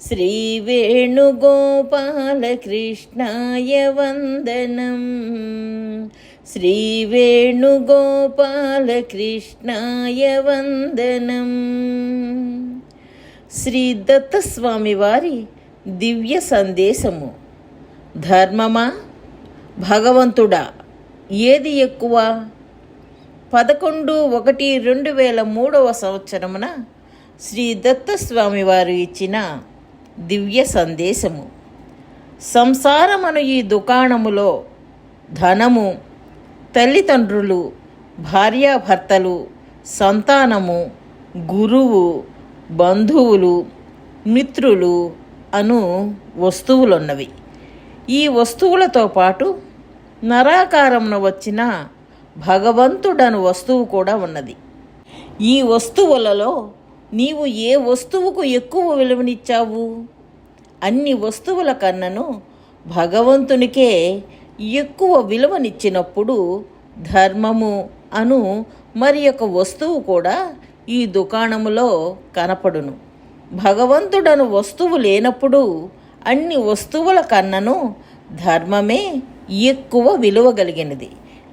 श्रीवेणुगोपालकृष्णाय वन्दनम् శ్రీవేణుగోపాలకృష్ణాయ వందనం శ్రీ దత్తస్వామి వారి దివ్య సందేశము ధర్మమా భగవంతుడా ఏది ఎక్కువ పదకొండు ఒకటి రెండు వేల మూడవ సంవత్సరమున శ్రీ దత్తస్వామి వారు ఇచ్చిన దివ్య సందేశము. సంసారమను ఈ దుకాణములో ధనము తల్లిదండ్రులు భార్యాభర్తలు సంతానము గురువు బంధువులు మిత్రులు అను వస్తువులున్నవి. ఈ వస్తువులతో పాటు నరాకారమున వచ్చిన భగవంతుడను వస్తువు కూడా ఉన్నది. ఈ వస్తువులలో నీవు ఏ వస్తువుకు ఎక్కువ విలువనిచ్చావు? అన్ని వస్తువుల కన్నను భగవంతునికే ఎక్కువ విలువనిచ్చినప్పుడు ధర్మము అను మరి ఒక వస్తువు కూడా ఈ దుకాణములో కనపడును. భగవంతుడను వస్తువు లేనప్పుడు అన్ని వస్తువుల కన్నను ధర్మమే ఎక్కువ విలువ కలిగినది.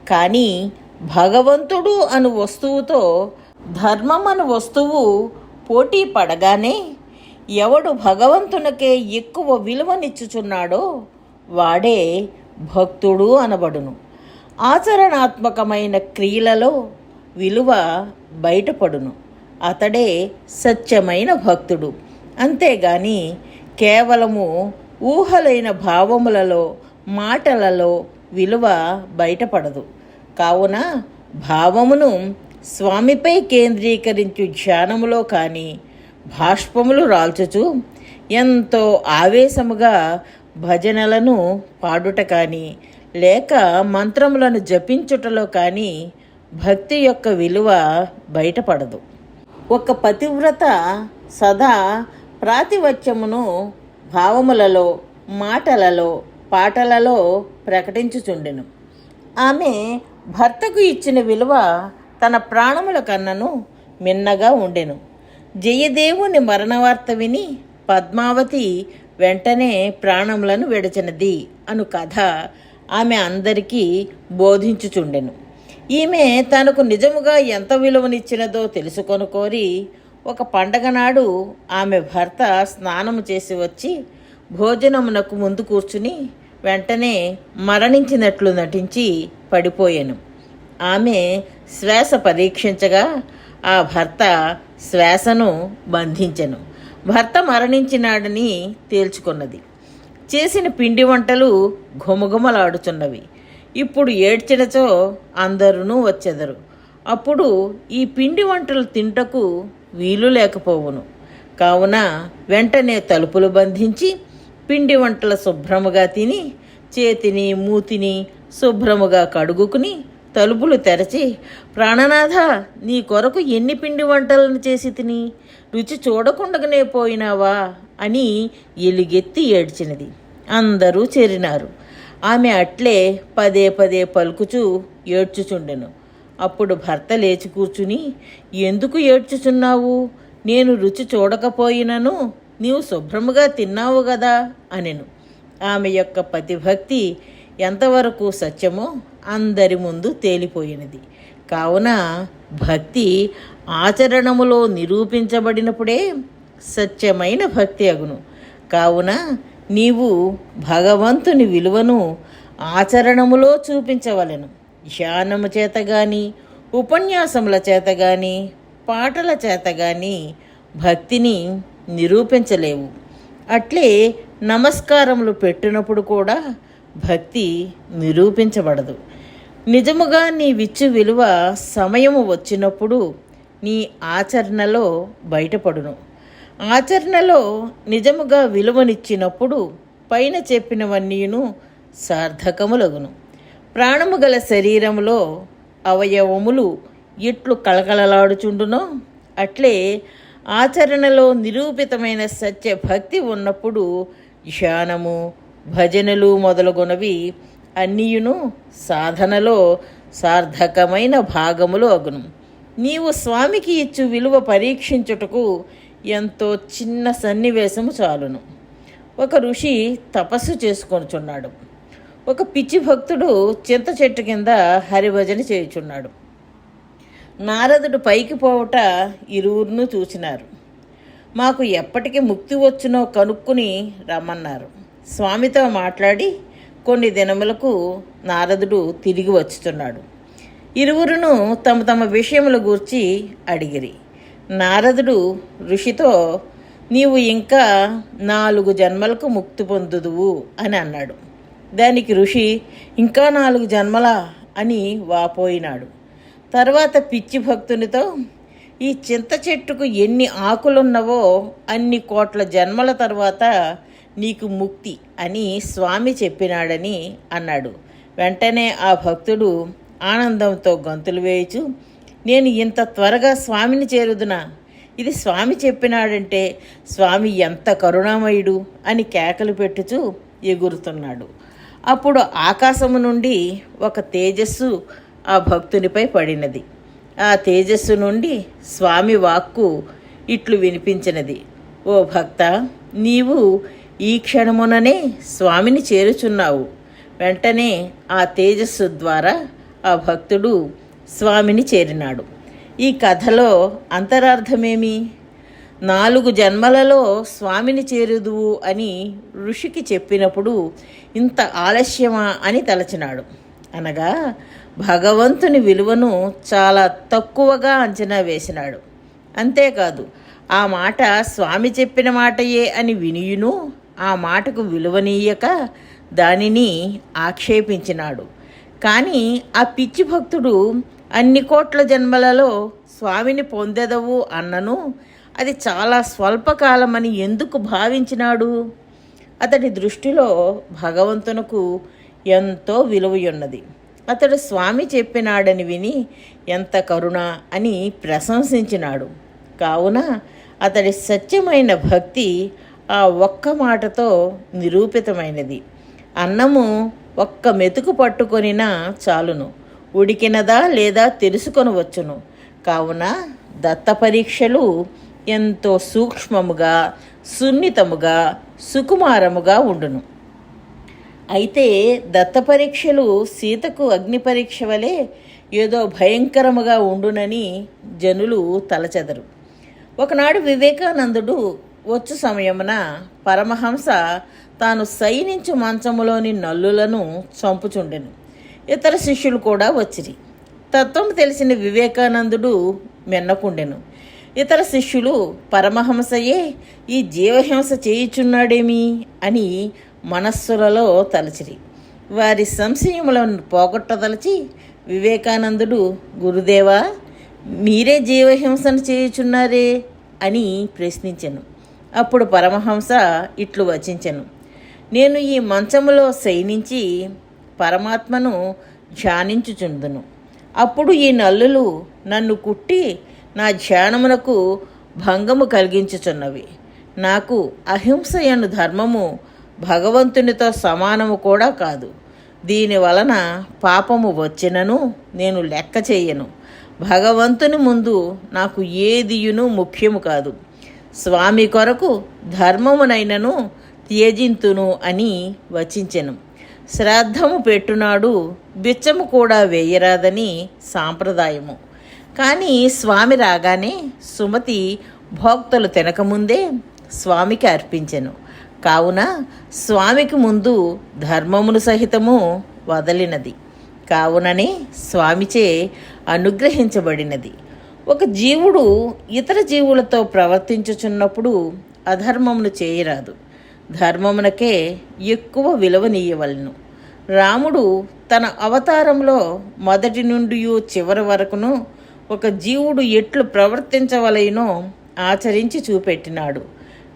కానీ భగవంతుడు అను వస్తువుతో ధర్మం అను వస్తువు పోటీ పడగానే ఎవడు భగవంతునికే ఎక్కువ విలువనిచ్చుచున్నాడో వాడే భక్తుడు అనబడును. ఆచరణాత్మకమైన క్రియలలో విలువ బయటపడును. అతడే సత్యమైన భక్తుడు. అంతేగాని కేవలము ఊహలైన భావములలో మాటలలో విలువ బయటపడదు. కావున భావమును స్వామిపై కేంద్రీకరించు ధ్యానములో కానీ భాష్పములు రాల్చుచు ఎంతో ఆవేశముగా భజనలను పాడుట కానీ లేక మంత్రములను జపించుటలో కానీ భక్తి యొక్క విలువ బయటపడదు. ఒక పతివ్రత సదా ప్రాతివత్యమును భావములలో మాటలలో పాటలలో ప్రకటించుచుండెను. ఆమె భర్తకు ఇచ్చిన విలువ తన ప్రాణముల కన్నను మిన్నగా ఉండెను. జయదేవుని మరణవార్త విని పద్మావతి వెంటనే ప్రాణములను విడచినది అను కథ ఆమె అందరికీ బోధించుచుండెను. ఈమె తనకు నిజముగా ఎంత విలువనిచ్చినదో తెలుసుకొని కోరి ఒక పండగ నాడు ఆమె భర్త స్నానము చేసి వచ్చి భోజనమునకు ముందు కూర్చుని వెంటనే మరణించినట్లు నటించి పడిపోయాను. ఆమె శ్వాస పరీక్షించగా ఆ భర్త శ్వాసను బంధించెను. భర్త మరణించినాడని తేల్చుకున్నది. చేసిన పిండి వంటలు ఘుమఘుమలాడుచున్నవి. ఇప్పుడు ఏడ్చినచో అందరూ వచ్చెదరు. అప్పుడు ఈ పిండి వంటలు తింటకు వీలు లేకపోవును. కావున వెంటనే తలుపులు బంధించి పిండి వంటలు శుభ్రముగా తిని చేతిని మూతిని శుభ్రముగా కడుగుకుని తలుపులు తెరచి ప్రాణనాథ నీ కొరకు ఎన్ని పిండి వంటలను చేసి తిని? రుచి చూడకుండగానే పోయినావా? అని ఎలుగెత్తి ఏడ్చినది. అందరూ చేరినారు. ఆమె అట్లే పదే పదే పలుకుచూ ఏడ్చుచుండెను. అప్పుడు భర్త లేచి కూర్చుని ఎందుకు ఏడ్చుచున్నావు? నేను రుచి చూడకపోయినను నీవు శుభ్రముగా తిన్నావు కదా అనెను. ఆమె యొక్క పతిభక్తి ఎంతవరకు సత్యమో అందరి ముందు తేలిపోయినది. కావున భక్తి ఆచరణములో నిరూపించబడినప్పుడే సత్యమైన భక్తి అగును. కావున నీవు భగవంతుని విలువను ఆచరణములో చూపించవలెను. ధ్యానము చేత గాని ఉపన్యాసముల చేత గాని పాటల చేత గాని భక్తిని నిరూపించలేవు. అట్లే నమస్కారములు పెట్టినప్పుడు కూడా భక్తి నిరూపించబడదు. నిజముగా నీ విచ్చు విలువ సమయము వచ్చినప్పుడు నీ ఆచరణలో బయటపడును. ఆచరణలో నిజముగా విలువనిచ్చినప్పుడు పైన చెప్పినవన్నీను సార్థకములగును. ప్రాణము గల శరీరములో అవయవములు ఎట్లు కళకళలాడుచుండునో అట్లే ఆచరణలో నిరూపితమైన సత్య భక్తి ఉన్నప్పుడు ధ్యానము భజనలు మొదలగునవి అన్నియును సాధనలో సార్థకమైన భాగములు అగును. నీవు స్వామికి ఇచ్చు విలువ పరీక్షించుటకు ఎంతో చిన్న సన్నివేశము చాలును. ఒక ఋషి తపస్సు చేసుకొనుచున్నాడు. ఒక పిచ్చి భక్తుడు చింత చెట్టు కింద హరిభజన చేయుచున్నాడు. నారదుడు పైకి పోవట ఇరువురును చూసినారు మాకు ఎప్పటికీ ముక్తి వచ్చునో కనుక్కుని రమ్మన్నారు. స్వామితో మాట్లాడి కొన్ని దినములకు నారదుడు తిరిగి వచ్చుతున్నాడు ఇరువురును తమ తమ విషయముల గూర్చి అడిగిరి. నారదుడు ఋషితో నీవు ఇంకా నాలుగు జన్మలకు ముక్తి పొందుదువు అని అన్నాడు. దానికి ఋషి ఇంకా నాలుగు జన్మలా అని వాపోయినాడు. తర్వాత పిచ్చి భక్తునితో ఈ చింత చెట్టుకు ఎన్ని ఆకులున్నవో అన్ని కోట్ల జన్మల తర్వాత నీకు ముక్తి అని స్వామి చెప్పినాడని అన్నాడు. వెంటనే ఆ భక్తుడు ఆనందంతో గంతులు వేయచు నేను ఇంత త్వరగా స్వామిని చేరుదునా? ఇది స్వామి చెప్పినాడంటే స్వామి ఎంత కరుణామయుడు అని కేకలు పెట్టుచు ఎగురుతున్నాడు. అప్పుడు ఆకాశము నుండి ఒక తేజస్సు ఆ భక్తునిపై పడినది. ఆ తేజస్సు నుండి స్వామి వాక్కు ఇట్లు వినిపించినది. ఓ భక్త నీవు ఈ క్షణముననే స్వామిని చేరుచున్నావు. వెంటనే ఆ తేజస్సు ద్వారా ఆ భక్తుడు స్వామిని చేరినాడు. ఈ కథలో అంతరార్థమేమి? నాలుగు జన్మలలో స్వామిని చేరుదువు అని ఋషికి చెప్పినప్పుడు ఇంత ఆలస్యమా అని తలచినాడు. అనగా భగవంతుని విలువను చాలా తక్కువగా అంచనా వేసినాడు. అంతేకాదు ఆ మాట స్వామి చెప్పిన మాటయే అని వినియును ఆ మాటకు విలువనీయక దానిని ఆక్షేపించినాడు. కానీ ఆ పిచ్చి భక్తుడు అన్ని కోట్ల జన్మలలో స్వామిని పొందెదవు అన్నను అది చాలా స్వల్పకాలమని ఎందుకు భావించినాడు? అతడి దృష్టిలో భగవంతునకు ఎంతో విలువయున్నది. అతడు స్వామి చెప్పినాడని విని ఎంత కరుణ అని ప్రశంసించినాడు. కావున అతడి సత్యమైన భక్తి ఆ ఒక్క మాటతో నిరూపితమైనది. అన్నము ఒక్క మెతుకు పట్టుకొనినా చాలును. ఉడికినదా లేదా తెలుసుకొనవచ్చును కావున దత్త పరీక్షలు ఎంతో సూక్ష్మముగా సున్నితముగా సుకుమారముగా ఉండును. అయితే దత్త పరీక్షలు సీతకు అగ్ని పరీక్ష వలె ఏదో భయంకరముగా ఉండునని జనులు తలచెదరు. ఒకనాడు వివేకానందుడు వచ్చు సమయమున పరమహంస తాను సైనించు మంచములోని నల్లులను చంపుచుండెను. ఇతర శిష్యులు కూడా వచ్చిరి. తత్వం తెలిసిన వివేకానందుడు మెన్నకుండెను. ఇతర శిష్యులు పరమహంసయే ఈ జీవహింస చేయుచున్నాడేమి? అని మనస్సులలో తలచిరి. వారి సంశయములను పోగొట్టదలచి వివేకానందుడు గురుదేవా మీరే జీవహింసను చేయుచున్నారే? అని ప్రశ్నించెను. అప్పుడు పరమహంస ఇట్లు వచించెను. నేను ఈ మంచములో శయనించి పరమాత్మను ధ్యానించుచుందును అప్పుడు ఈ నల్లులు నన్ను కుట్టి నా ధ్యానమునకు భంగము కలిగించుచున్నవి. నాకు అహింస అను ధర్మము భగవంతునితో సమానము కూడా కాదు. దీని వలన పాపము వచ్చినను నేను లెక్క చేయను. భగవంతుని ముందు నాకు ఏదియును ముఖ్యము కాదు. స్వామి కొరకు ధర్మమునైనను త్యజింతును అని వచించెను. శ్రాద్ధము పెట్టునాడు బిచ్చము కూడా వేయరాదని సాంప్రదాయము. కానీ స్వామి రాగానే సుమతి భోక్తలు తినకముందే స్వామికి అర్పించెను. కావున స్వామికి ముందు ధర్మమును సహితము వదలినది. కావుననే స్వామిచే అనుగ్రహించబడినది. ఒక జీవుడు ఇతర జీవులతో ప్రవర్తించుచున్నప్పుడు అధర్మమును చేయరాదు. ధర్మమునకే ఎక్కువ విలువనీయవలను రాముడు తన అవతారంలో మొదటి నుండి చివరి వరకును ఒక జీవుడు ఎట్లు ప్రవర్తించవలయనో ఆచరించి చూపెట్టినాడు.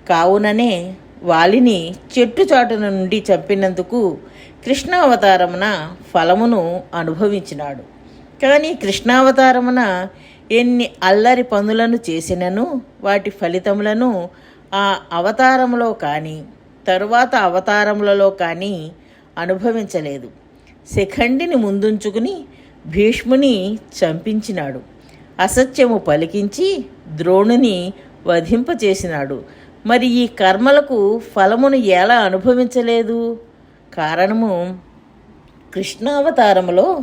కావుననే వాలిని చెట్టు చాటున నుండి చంపినందుకు కృష్ణావతారమున ఫలమును అనుభవించినాడు. కానీ కృష్ణావతారమున ఎన్ని అల్లరి పనులను చేసినను వాటి ఫలితములను ఆ అవతారములో కానీ తరువాత అవతారములలో కానీ అనుభవించలేదు. శిఖండిని ముందుంచుకుని భీష్ముని చంపించినాడు. అసత్యము పలికించి ద్రోణుని వధింపచేసినాడు మరి ఈ కర్మలకు ఫలమును ఎలా అనుభవించలేదు? కారణము కృష్ణావతారములో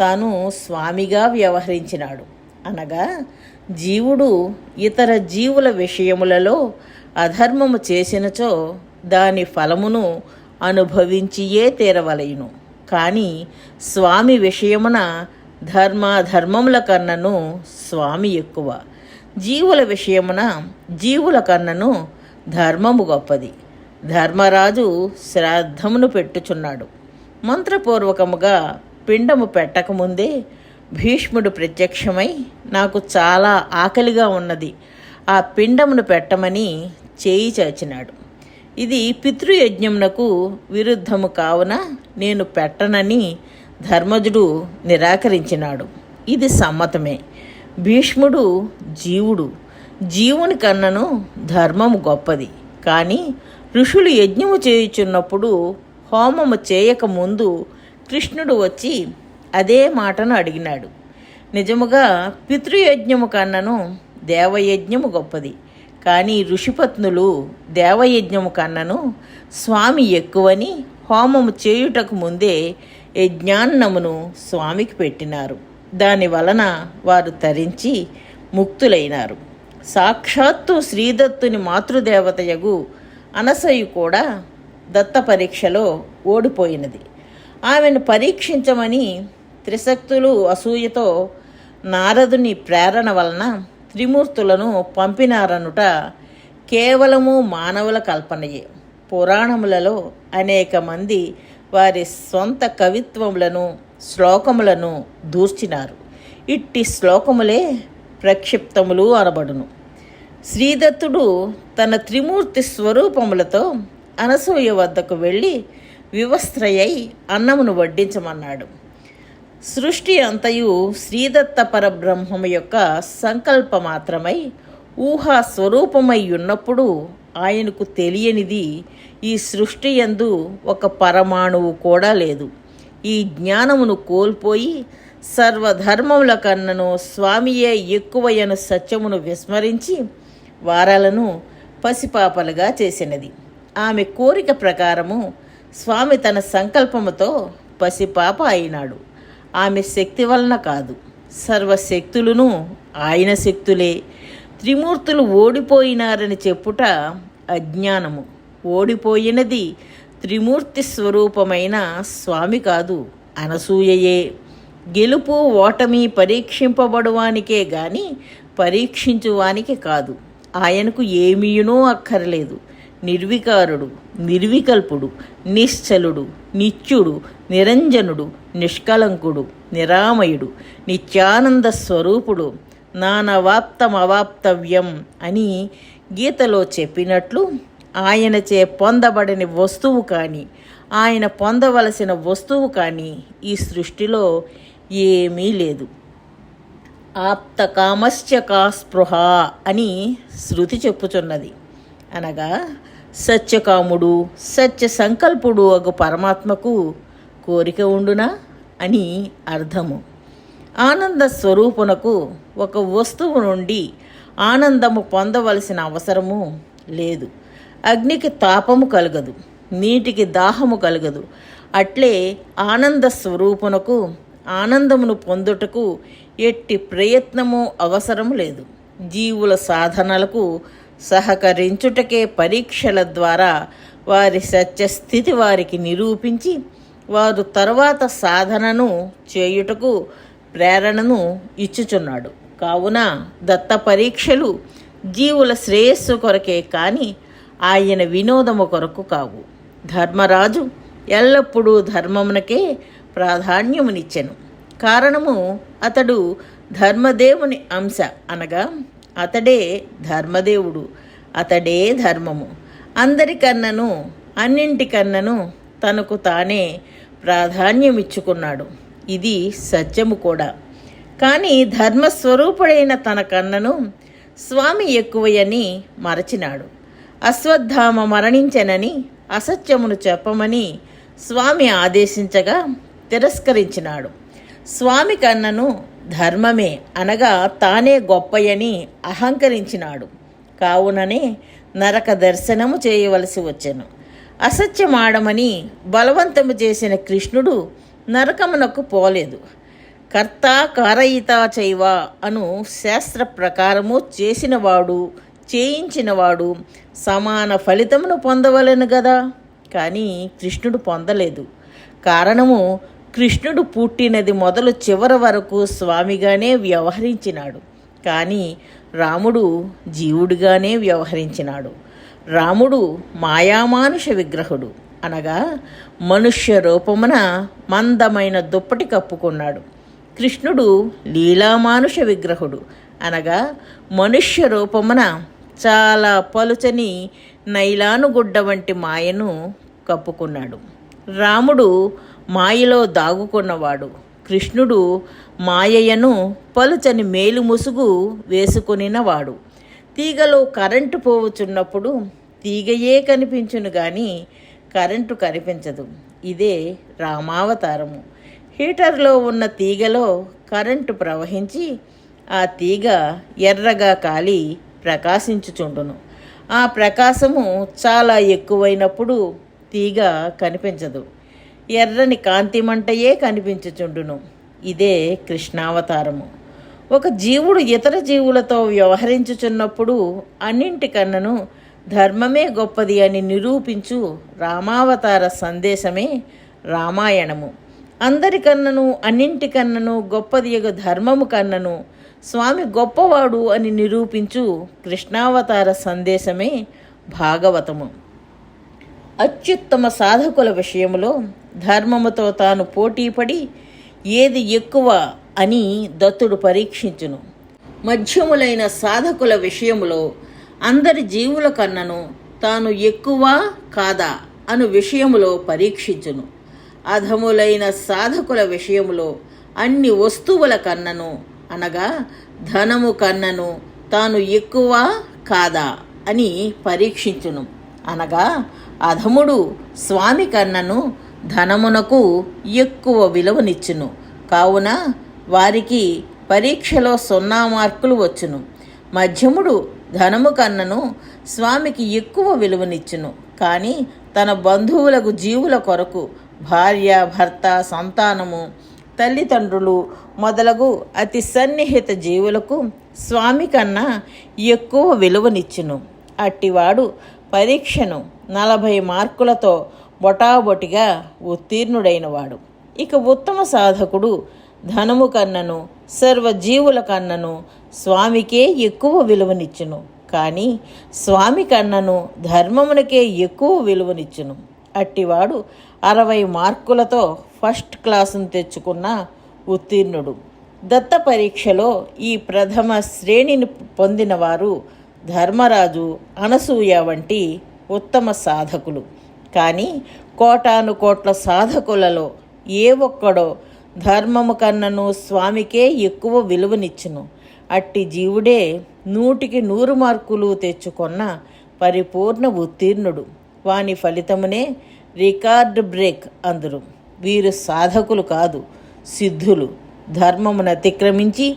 తాను స్వామిగా వ్యవహరించినాడు. అనగా జీవుడు ఇతర జీవుల విషయములలో అధర్మము చేసినచో దాని ఫలమును అనుభవించియే తీరవలయును. కానీ స్వామి విషయమున ధర్మాధర్మముల కన్నను స్వామి ఎక్కువ. జీవుల విషయమున జీవుల కన్నను ధర్మము గొప్పది. ధర్మరాజు శ్రాద్ధమును పెట్టుచున్నాడు. మంత్రపూర్వకముగా పిండము పెట్టకముందే భీష్ముడు ప్రత్యక్షమై నాకు చాలా ఆకలిగా ఉన్నది. ఆ పిండమును పెట్టమని చేయి చాచినాడు. ఇది పితృయజ్ఞమునకు విరుద్ధము కావున నేను పెట్టనని ధర్మజుడు నిరాకరించినాడు. ఇది సమ్మతమే. భీష్ముడు జీవుడు. జీవుని కన్నను ధర్మము గొప్పది. కానీ ఋషులు యజ్ఞము చేయుచున్నప్పుడు హోమము చేయక ముందు కృష్ణుడు వచ్చి అదే మాటను అడిగినాడు. నిజముగా పితృయజ్ఞము కన్నను దేవయజ్ఞము గొప్పది. కానీ ఋషిపత్నులు దేవయజ్ఞము కన్నను స్వామి ఎక్కువని హోమము చేయుటకు ముందే యజ్ఞాన్నమును స్వామికి పెట్టినారు. దాని వలన వారు తరించి ముక్తులైనారు. సాక్షాత్తు శ్రీదత్తుని మాతృదేవతయగు అనసయు కూడా దత్త పరీక్షలో ఓడిపోయినది. ఆమెను పరీక్షించమని త్రిశక్తులు అసూయతో నారదుని ప్రేరణ వలన త్రిమూర్తులను పంపినారనుట కేవలము మానవుల కల్పనయే. పురాణములలో అనేక మంది వారి సొంత కవిత్వములను శ్లోకములను దూర్చినారు. ఇట్టి శ్లోకములే ప్రక్షిప్తములు అనబడును. శ్రీదత్తుడు తన త్రిమూర్తి స్వరూపములతో అనసూయ వద్దకు వెళ్ళి వివస్త్రయై అన్నమును వడ్డించమన్నాడు. సృష్టి అంతయు శ్రీదత్త పరబ్రహ్మము యొక్క సంకల్ప మాత్రమై ఊహా స్వరూపమై ఉన్నప్పుడు ఆయనకు తెలియనిది ఈ సృష్టి యందు ఒక పరమాణువు కూడా లేదు. ఈ జ్ఞానమును కోల్పోయి సర్వధర్మముల కన్నను స్వామియే ఎక్కువయను సత్యమును విస్మరించి వారాలను పసిపాపలుగా చేసినది. ఆమె కోరిక ప్రకారము స్వామి తన సంకల్పముతో పసిపాప అయినాడు. ఆమె శక్తి వలన కాదు. సర్వశక్తులను ఆయన శక్తులే. త్రిమూర్తులు ఓడిపోయినారని చెప్పుట అజ్ఞానము. ఓడిపోయినది త్రిమూర్తి స్వరూపమైన స్వామి కాదు అనసూయయే. గెలుపు ఓటమి పరీక్షింపబడువానికే గాని పరీక్షించువానికి కాదు. ఆయనకు ఏమీయునో అక్కర్లేదు. నిర్వికారుడు నిర్వికల్పుడు నిశ్చలుడు నిత్యుడు నిరంజనుడు నిష్కలంకుడు నిరామయుడు నిత్యానంద స్వరూపుడు నానవాప్తమవాప్తవ్యం అని గీతలో చెప్పినట్లు ఆయనచే పొందబడని వస్తువు కానీ ఆయన పొందవలసిన వస్తువు కానీ ఈ సృష్టిలో ఏమీ లేదు. ఆప్త కామశ్చ స్పృహ అని శృతి చెప్పుచున్నది. అనగా సత్యకాముడు సత్య సంకల్పుడు అగు పరమాత్మకు కోరిక ఉండునా అని అర్థము. ఆనంద స్వరూపునకు ఒక వస్తువు నుండి ఆనందము పొందవలసిన అవసరము లేదు. అగ్నికి తాపము కలగదు నీటికి దాహము కలగదు. అట్లే ఆనంద స్వరూపునకు ఆనందమును పొందుటకు ఎట్టి ప్రయత్నము అవసరం లేదు. జీవుల సాధనలకు సహకరించుటకే పరీక్షల ద్వారా వారి సత్యస్థితి వారికి నిరూపించి వారు తరువాత సాధనను చేయుటకు ప్రేరణను ఇచ్చుచున్నాడు. కావున దత్త పరీక్షలు జీవుల శ్రేయస్సు కొరకే కానీ ఆయన వినోదము కొరకు కావు. ధర్మరాజు ఎల్లప్పుడూ ధర్మమునకే ప్రాధాన్యమునిచ్చెను. కారణము అతడు ధర్మదేవుని అంశ అనగా అతడే ధర్మదేవుడు అతడే ధర్మము. అందరికన్నను అన్నింటికన్నను తనకు తానే ప్రాధాన్యం ఇచ్చుకున్నాడు ఇది సత్యము కూడా. కానీ ధర్మస్వరూపుడైన తన కన్నను స్వామి ఎక్కువయని మరచినాడు. అశ్వత్థామ మరణించెనని అసత్యమును చెప్పమని స్వామి ఆదేశించగా తిరస్కరించినాడు. స్వామి కన్నను ధర్మమే అనగా తానే గొప్పయని అహంకరించినాడు. కావుననే నరక దర్శనము చేయవలసి వచ్చెను. అసత్యమాడమని బలవంతము చేసిన కృష్ణుడు నరకమునకు పోలేదు. కర్త కారయిత చైవ అను శాస్త్ర ప్రకారము చేసినవాడు చేయించినవాడు సమాన ఫలితమును పొందవలెను గదా? కానీ కృష్ణుడు పొందలేదు. కారణము కృష్ణుడు పుట్టినది మొదలు చివరి వరకు స్వామిగానే వ్యవహరించినాడు. కానీ రాముడు జీవుడిగానే వ్యవహరించినాడు. రాముడు మాయామానుష విగ్రహుడు. అనగా మనుష్య రూపమున మందమైన దుప్పటి కప్పుకున్నాడు. కృష్ణుడు లీలామానుష విగ్రహుడు. అనగా మనుష్య రూపమున చాలా పలుచని నైలానుగుడ్డ వంటి మాయను కప్పుకున్నాడు. రాముడు మాయలో దాగుకున్నవాడు. కృష్ణుడు మాయయను పలుచని మేలు ముసుగు వేసుకొనినవాడు. తీగలో కరెంటు పోవుచున్నప్పుడు తీగయే కనిపించును కానీ కరెంటు కనిపించదు. ఇదే రామావతారము. హీటర్లో ఉన్న తీగలో కరెంటు ప్రవహించి ఆ తీగ ఎర్రగా కాలి ప్రకాశించుచుండును. ఆ ప్రకాశము చాలా ఎక్కువైనప్పుడు తీగ కనిపించదు. ఎర్రని కాంతిమంటయే కనిపించుచుండును. ఇదే కృష్ణావతారము. ఒక జీవుడు ఇతర జీవులతో వ్యవహరించుచున్నప్పుడు అన్నింటికన్నను ధర్మమే గొప్పది అని నిరూపించు రామావతార సందేశమే రామాయణము. అందరికన్నను అన్నింటికన్నను గొప్పది యొక్క ధర్మము కన్నను స్వామి గొప్పవాడు అని నిరూపించు కృష్ణావతార సందేశమే భాగవతము. అత్యుత్తమ సాధకుల విషయంలో ధర్మముతో తాను పోటీపడి ఏది ఎక్కువ అని దత్తుడు పరీక్షించును. మధ్యములైన సాధకుల విషయములో అందరి జీవుల కన్నను తాను ఎక్కువ కాదా అను విషయములో పరీక్షించును. అధములైన సాధకుల విషయములో అన్ని వస్తువుల కన్నను అనగా ధనము కన్నను తాను ఎక్కువ కాదా అని పరీక్షించును. అనగా అధముడు స్వామి కన్నను ధనమునకు ఎక్కువ విలువనిచ్చును. కావున వారికి పరీక్షలో సున్నా మార్కులు వచ్చును. మధ్యముడు ధనము కన్నను స్వామికి ఎక్కువ విలువనిచ్చును. కానీ తన బంధువులకు జీవుల కొరకు భార్య భర్త సంతానము తల్లిదండ్రులు మొదలగు అతి సన్నిహిత జీవులకు స్వామి కన్నా ఎక్కువ విలువనిచ్చును. అట్టివాడు పరీక్షను నలభై మార్కులతో బొటాబొటిగా ఉత్తీర్ణుడైనవాడు. ఇక ఉత్తమ సాధకుడు ధనము కన్నను సర్వజీవుల కన్నను స్వామికే ఎక్కువ విలువనిచ్చును. కానీ స్వామి కన్నను ధర్మమునకే ఎక్కువ విలువనిచ్చును. అట్టివాడు అరవై మార్కులతో ఫస్ట్ క్లాసును తెచ్చుకున్న ఉత్తీర్ణుడు. దత్త పరీక్షలో ఈ ప్రథమ శ్రేణిని పొందినవారు ధర్మరాజు అనసూయ వంటి ఉత్తమ సాధకులు. కానీ కోటాను కోట్ల సాధకులలో ఏ ఒక్కడో ధర్మము కన్నను స్వామికే ఎక్కువ విలువనిచ్చును. అట్టి జీవుడే నూటికి నూరు మార్కులు తెచ్చుకున్న పరిపూర్ణ ఉత్తీర్ణుడు. వాని ఫలితమునే రికార్డ్ బ్రేక్ అందరు. వీరు సాధకులు కాదు సిద్ధులు. ధర్మమును అతిక్రమించి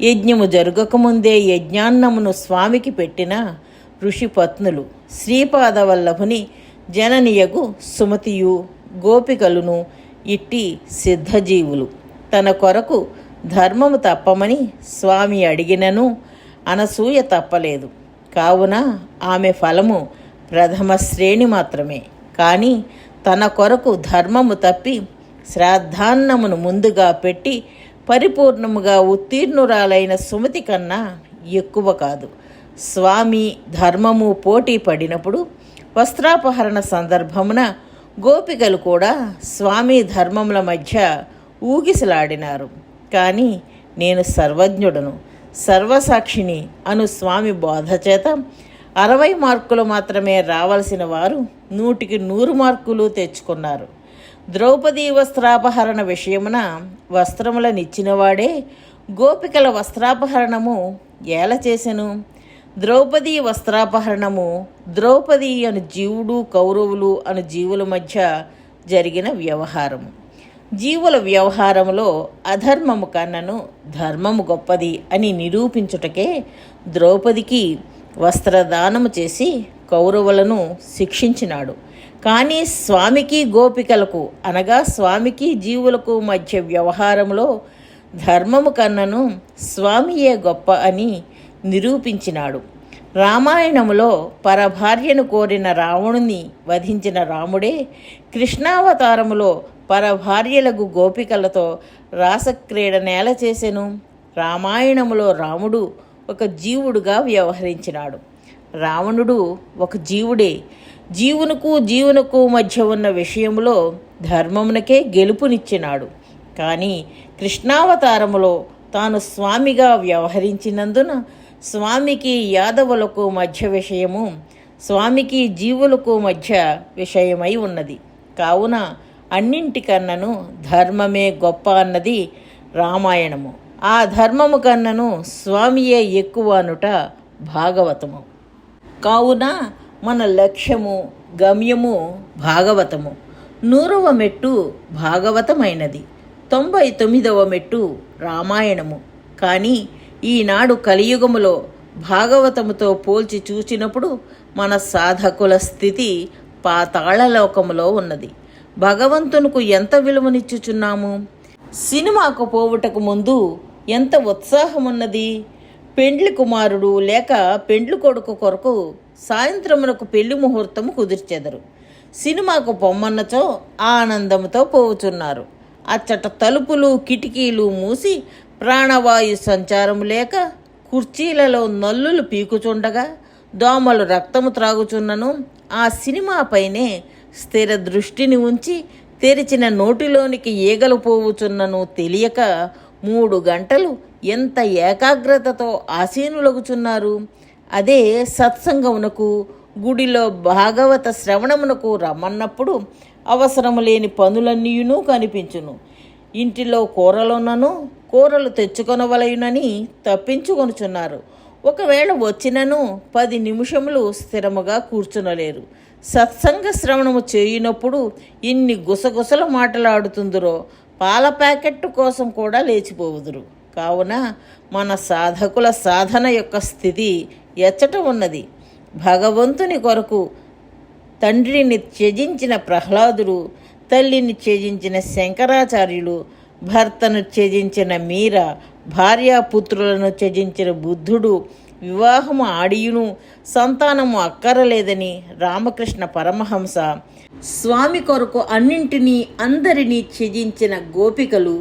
యజ్ఞము జరగకముందే యజ్ఞాన్నమును స్వామికి పెట్టిన ఋషిపత్నులు శ్రీపాదవల్లభుని జననీయగు సుమతియు గోపికలును ఇట్టి సిద్ధజీవులు. తన కొరకు ధర్మము తప్పమని స్వామి అడిగినను అనసూయ తప్పలేదు. కావున ఆమె ఫలము ప్రథమ శ్రేణి మాత్రమే. కానీ తన కొరకు ధర్మము తప్పి శ్రాద్ధాన్నమును ముందుగా పెట్టి పరిపూర్ణముగా ఉత్తీర్ణురాలైన సుమతి కన్నా ఎక్కువ కాదు. స్వామి ధర్మము పోటీ పడినప్పుడు వస్త్రాపహరణ సందర్భమున గోపికలు కూడా స్వామి ధర్మముల మధ్య ఊగిసలాడినారు. కానీ నేను సర్వజ్ఞుడను సర్వసాక్షిని అను స్వామి బోధ చేత అరవై మార్కులు మాత్రమే రావలసిన వారు నూటికి నూరు మార్కులు తెచ్చుకున్నారు. ద్రౌపది వస్త్రాపహరణ విషయమున వస్త్రములనిచ్చినవాడే గోపికల వస్త్రాపహరణము ఏల చేసెను? ద్రౌపది వస్త్రాపహరణము ద్రౌపది అను జీవుడు కౌరవులు అను జీవుల మధ్య జరిగిన వ్యవహారము. జీవుల వ్యవహారంలో అధర్మము కన్నను ధర్మము గొప్పది అని నిరూపించుటకే ద్రౌపదికి వస్త్రదానము చేసి కౌరవులను శిక్షించినాడు. కానీ స్వామికి గోపికలకు అనగా స్వామికి జీవులకు మధ్య వ్యవహారంలో ధర్మము కన్నను స్వామియే గొప్ప అని నిరూపించినాడు. రామాయణములో పరభార్యను కోరిన రావణుని వధించిన రాముడే కృష్ణావతారములో పరభార్యలకు గోపికలతో రాసక్రీడ నేల చేసెను. రామాయణములో రాముడు ఒక జీవుడుగా వ్యవహరించినాడు. రావణుడు ఒక జీవుడే. జీవునకు జీవునకు మధ్య ఉన్న విషయంలో ధర్మమునకే గెలుపునిచ్చినాడు. కానీ కృష్ణావతారములో తాను స్వామిగా వ్యవహరించినందున స్వామికి యాదవులకు మధ్య విషయము స్వామికి జీవులకు మధ్య విషయమై ఉన్నది. కావున అన్నింటికన్నను ధర్మమే గొప్ప అన్నది రామాయణము. ఆ ధర్మము కన్నను స్వామియే ఎక్కువ అనుట భాగవతము. కావున మన లక్ష్యము గమ్యము భాగవతము. నూరవ మెట్టు భాగవతమైనది. తొంభై తొమ్మిదవ మెట్టు రామాయణము. కానీ ఈనాడు కలియుగములో భాగవతముతో పోల్చి చూచినప్పుడు మన సాధకుల స్థితి పాతాళలోకములో ఉన్నది. భగవంతునికి ఎంత విలువనిచ్చుచున్నాము? సినిమాకు పోవుటకు ముందు ఎంత ఉత్సాహం ఉన్నది పెండ్లి కుమారుడు లేక పెండ్లి కొడుకు కొరకు సాయంత్రమునకు పెళ్ళి ముహూర్తము కుదిర్చెదరు. సినిమాకు పొమ్మన్నచో ఆనందముతో పోవుచున్నారు. అచ్చట తలుపులు కిటికీలు మూసి ప్రాణవాయు సంచారము లేక కుర్చీలలో నల్లులు పీకుచుండగా దోమలు రక్తము త్రాగుచున్నను ఆ సినిమాపైనే స్థిర దృష్టిని ఉంచి తెరిచిన నోటిలోనికి ఈగలు పోవుచున్నను తెలియక మూడు గంటలు ఎంత ఏకాగ్రతతో ఆసీనులగుచున్నారు. అదే సత్సంగమునకు గుడిలో భాగవత శ్రవణమునకు రమ్మన్నప్పుడు అవసరము లేని పనులన్నీయునూ కనిపించును. ఇంటిలో కూరలున్నను కూరలు తెచ్చుకొనవలయునని తప్పించుకొనుచున్నారు. ఒకవేళ వచ్చినను పది నిమిషములు స్థిరముగా కూర్చునలేరు. సత్సంగ శ్రవణము చేయినప్పుడు ఇన్ని గుసగుసలు మాటలాడుతుందిరో పాల ప్యాకెట్ కోసం కూడా లేచిపోవుదురు. కావున మన సాధకుల సాధన యొక్క స్థితి ఎచ్చట ఉన్నది. భగవంతుని కొరకు తండ్రిని త్యజించిన ప్రహ్లాదుడు తల్లిని త్యజించిన శంకరాచార్యులు భర్తను త్యజించిన మీర భార్యాపుత్రులను త్యజించిన బుద్ధుడు వివాహము ఆడియును సంతానము అక్కరలేదని రామకృష్ణ పరమహంస. స్వామి కొరకు అన్నింటినీ అందరినీ త్యజించిన గోపికలు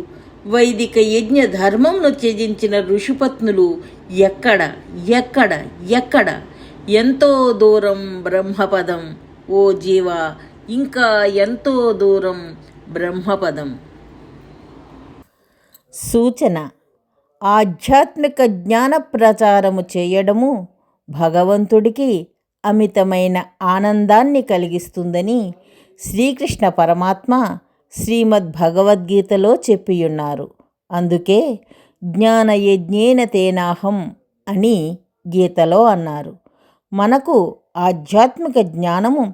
వైదిక యజ్ఞ ధర్మంను త్యజించిన ఋషిపత్నులు ఎక్కడ ఎక్కడ ఎక్కడ? ఎంతో దూరం బ్రహ్మపదం ఓ జీవ ఇంకా ఎంతో దూరం బ్రహ్మపదం. సూచన. ఆధ్యాత్మిక జ్ఞాన ప్రచారము చేయడము భగవంతుడికి అమితమైన ఆనందాన్ని కలిగిస్తుందని శ్రీకృష్ణ పరమాత్మ శ్రీమద్ భగవద్గీతలో చెప్పియున్నారు. అందుకే జ్ఞానయజ్ఞేన తేనాహం అని గీతలో అన్నారు. మనకు ఆధ్యాత్మిక జ్ఞానము